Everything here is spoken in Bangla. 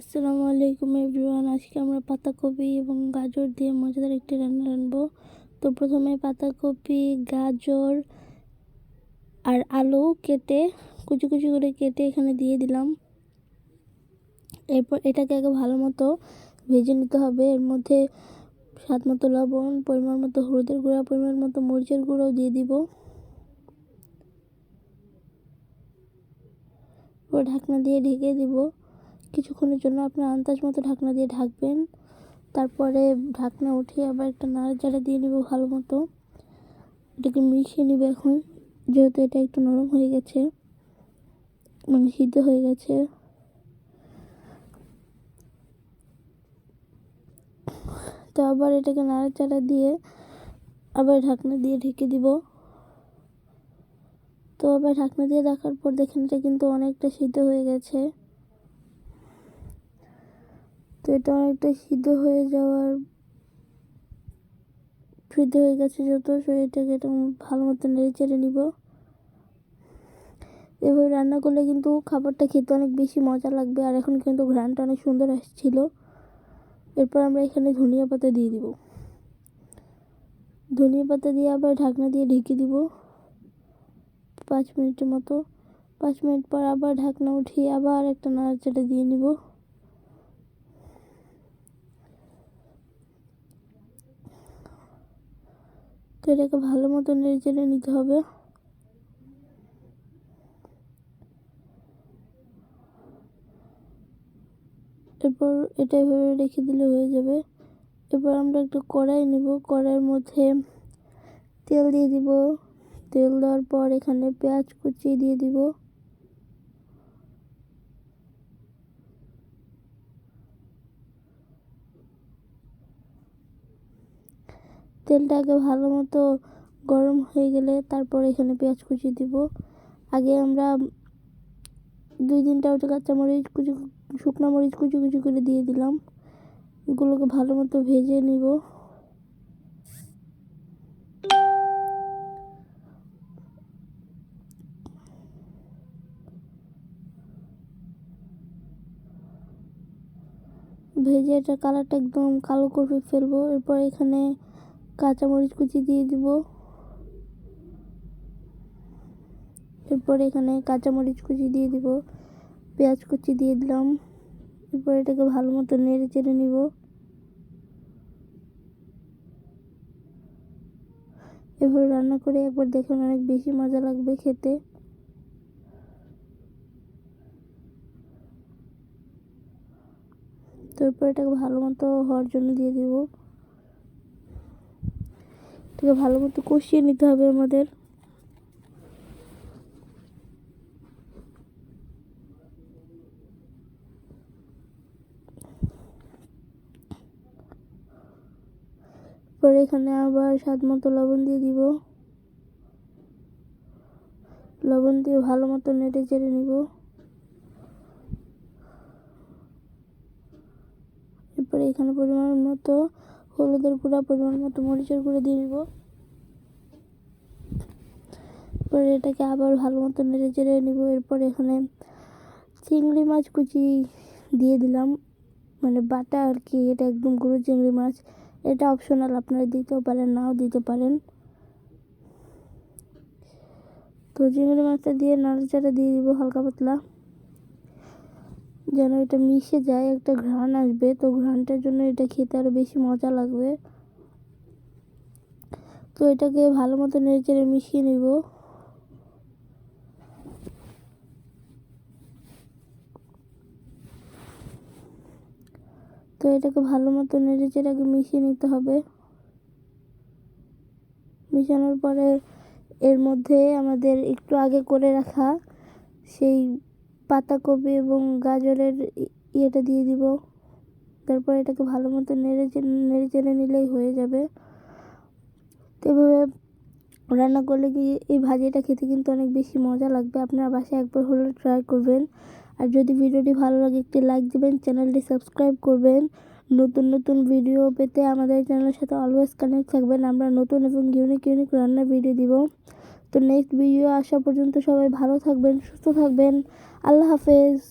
আসসালামু আলাইকুম এভরিওয়ান। আজকে আমরা পাতাকপি এবং গাজর দিয়ে মজাদার একটি রান্না রানবো তো প্রথমে পাতাকপি, গাজর আর আলু কেটে, কুচি কুচি করে কেটে এখানে দিয়ে দিলাম। এরপর এটাকে আগে ভালো মতো ভেজে নিতে হবে। এর মধ্যে স্বাদ মতো লবণ, পরিমাণ মতো হলুদের গুঁড়া, পরিমাণ মতো মরিচের গুঁড়োও দিয়ে দিব। ঢাকনা দিয়ে ঢেকে দিব। কিছুক্ষণের জন্য আপনার আন্দাজ মতো ঢাকনা দিয়ে ঢাকবেন। তারপরে ঢাকনা উঠিয়ে আবার একটা নাড়াচাড়া দিয়ে নেব ভালো মতো। এটাকে মিশিয়ে নেবে এখন, যেহেতু এটা একটু নরম হয়ে গেছে মানে সিদ্ধ হয়ে গেছে। তো আবার এটাকে নাড়াচাড়া দিয়ে আবার ঢাকনা দিয়ে ঢেকে দিব। তো আবার ঢাকনা দিয়ে দেখার পর দেখেন এটা কিন্তু অনেকটা সিদ্ধ হয়ে গেছে। এটা অনেকটা সিদ্ধ হয়ে যাওয়ার সিদ্ধ হয়ে গেছে যত, সো এটাকে এটা ভালো মতো নেড়ে চেড়ে নিব। এভাবে রান্না করলে কিন্তু খাবারটা খেতে অনেক বেশি মজা লাগবে, আর এখন কিন্তু ঘ্রানটা অনেক সুন্দর আসছিল। এরপর আমরা এখানে ধনিয়া পাতা দিয়ে দিব। ধনিয়া পাতা দিয়ে আবার ঢাকনা দিয়ে ঢেকে দিব পাঁচ মিনিটের মতো। পাঁচ মিনিট পর আবার ঢাকনা উঠিয়ে আবার একটা নাড়াচাড়া দিয়ে নিব তো এটাকে ভালো মতো নেড়ে চেড়ে নিতে হবে। এরপর এটা এভাবে রেখে দিলে হয়ে যাবে। এরপর আমরা একটা কড়াই নেব। কড়াইয়ের মধ্যে তেল দিয়ে দিব। তেল দেওয়ার পর এখানে পেঁয়াজ কুচি দিয়ে দিব। তেলটাকে ভালো মতো গরম হয়ে গেলে তারপর এখানে পেঁয়াজ কুচি দিব। আগে আমরা দুই তিনটা ওটা কাঁচামরিচ কুচি, শুকনো মরিচ কুচি কুচি করে দিয়ে দিলাম। এগুলোকে ভালো মতো ভেজে নিব। ভেজে এটা কালারটা একদম কালো করে ফেলব। এরপর এখানে কাঁচামরিচ কুচি দিয়ে দিব। এরপর এখানে কাঁচামরিচ কুচি দিয়ে দিব। পেঁয়াজ কুচি দিয়ে দিলাম। এরপর এটাকে ভালো মতো নেড়ে চেড়ে নিব। এভাবে রান্না করে একবার দেখুন অনেক বেশি মজা লাগবে খেতে। তারপর এটাকে ভালো মতো হওয়ার জন্য দিয়ে দিব। এটাকে ভালো মতো কষিয়ে নিতে হবে আমাদের। পরে এখানে আবার স্বাদ মতো লবণ দিয়ে দিব। লবণ দিয়ে ভালো মতো নেড়ে চেড়ে নিব। এরপরে এখানে পরিমাণ মতো হলুদের গুঁড়া, পরিমাণ মতো মরিচের গুঁড়ো দিয়ে দিব। পরে এটাকে আবার ভালো মতো নেড়ে চেড়ে নিব। এরপর এখানে চিংড়ি মাছ কুচি দিয়ে দিলাম। মানে বাটা আর কি, এটা একদম গুঁড়ো চিংড়ি মাছ। এটা অপশনাল আপনারা দিতেও পারেন, নাও দিতে পারেন। তো চিংড়ি মাছটা দিয়ে নাড়াচাড়া দিয়ে দিব হালকা পাতলা। যেন এটা মিশে যায়, একটা ঘ্রাণ আসবে। তো ঘ্রাণটার জন্য এটা খেতে আরও বেশি মজা লাগবে। তো এটাকে ভালো মতো নেড়ে চেড়ে মিশিয়ে নেব। তো এটাকে ভালো মতো নেড়ে চেড়ে আগে মিশিয়ে নিতে হবে। মিশানোর পরে এর মধ্যে আমাদের একটু আগে করে রাখা সেই পাতাকপি এবং গাজরের ইয়েটা দিয়ে দিব। তারপর এটাকে ভালো মতো নেড়ে নেড়ে চেড়ে নিলেই হয়ে যাবে। এভাবে রান্না করলে কি এই ভাজিটা খেতে কিন্তু অনেক বেশি মজা লাগবে। আপনারা বাসায় একবার হলে ট্রাই করবেন। আর যদি ভিডিওটি ভালো লাগে, একটি লাইক দেবেন, চ্যানেলটি সাবস্ক্রাইব করবেন। নতুন নতুন ভিডিও পেতে আমাদের চ্যানেলের সাথে অলওয়েজ কানেক্ট থাকবেন। আমরা নতুন এবং ইউনিক ইউনিক রান্নার ভিডিও দিব। তো নেক্সট ভিডিও আসা পর্যন্ত সবাই ভালো থাকবেন, সুস্থ থাকবেন। আল্লাহ হাফেজ।